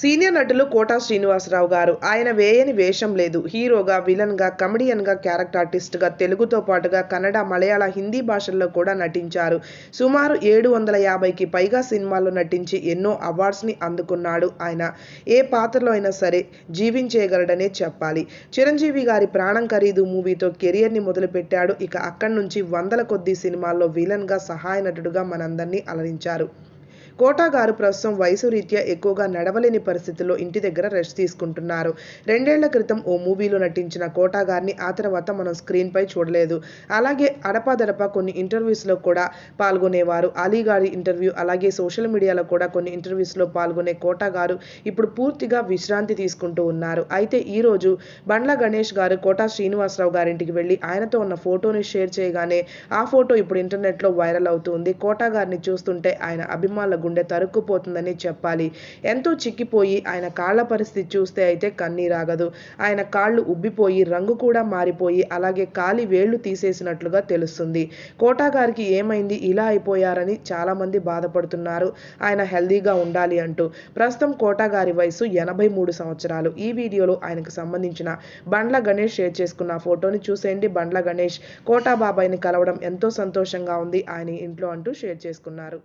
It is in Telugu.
సీనియర్ నటులు కోటా శ్రీనివాసరావు గారు. ఆయన వేయని వేషం లేదు. హీరోగా విలన్గా కమెడియన్గా క్యారెక్టర్ ఆర్టిస్ట్గా తెలుగుతో పాటుగా కన్నడ మలయాళ హిందీ భాషల్లో కూడా నటించారు. సుమారు ఏడు వందల యాభైకి పైగా సినిమాల్లో నటించి ఎన్నో అవార్డ్స్ని అందుకున్నాడు ఆయన. ఏ పాత్రలో అయినా సరే జీవించేయగలడనే చెప్పాలి. చిరంజీవి గారి ప్రాణం ఖరీదు మూవీతో కెరియర్ని మొదలుపెట్టాడు. ఇక అక్కడి నుంచి వందల కొద్ది సినిమాల్లో విలన్గా సహాయ నటుడుగా మనందరినీ అలరించారు. కోటా గారు ప్రస్తుతం వయసు రీత్యా ఎక్కువగా నడవలేని పరిస్థితుల్లో ఇంటి దగ్గర రెస్ట్ తీసుకుంటున్నారు. రెండేళ్ళ క్రితం ఓ మూవీలో నటించిన కోటా గారిని ఆ తర్వాత మనం స్క్రీన్పై చూడలేదు. అలాగే అడపాదడపా కొన్ని ఇంటర్వ్యూస్లో కూడా పాల్గొనేవారు. అలీ గారి ఇంటర్వ్యూ అలాగే సోషల్ మీడియాలో కూడా కొన్ని ఇంటర్వ్యూస్లో పాల్గొనే కోటా గారు ఇప్పుడు పూర్తిగా విశ్రాంతి తీసుకుంటూ ఉన్నారు. అయితే ఈరోజు బండ్ల గణేష్ గారు కోటా శ్రీనివాసరావు గారింటికి వెళ్ళి ఆయనతో ఉన్న ఫోటోని షేర్ చేయగానే ఆ ఫోటో ఇప్పుడు ఇంటర్నెట్లో వైరల్ అవుతుంది కోటా గారిని చూస్తుంటే ఆయన అభిమానుల గుండె తరుక్కుపోతుందని చెప్పాలి. ఎంతో చిక్కిపోయి ఆయన కాళ్ళ పరిస్థితి చూస్తే అయితే కన్నీరాగదు. ఆయన కాళ్ళు ఉబ్బిపోయి రంగు కూడా మారిపోయి అలాగే కాలి వేళ్ళు తీసేసినట్లుగా తెలుస్తుంది. కోటా గారికి ఏమైంది? ఇలా అయిపోయారని చాలామంది బాధపడుతున్నారు. ఆయన హెల్దీగా ఉండాలి అంటూ. ప్రస్తుతం కోటా గారి వయసు ఎనభై మూడు సంవత్సరాలు. ఈ వీడియోలో ఆయనకు సంబంధించిన బండ్ల గణేష్ షేర్ చేసుకున్న ఫోటోని చూసేయండి. బండ్ల గణేష్ కోటా బాబాయ్ని కలవడం ఎంతో సంతోషంగా ఉంది. ఆయన ఇంట్లో అంటూ షేర్ చేసుకున్నారు.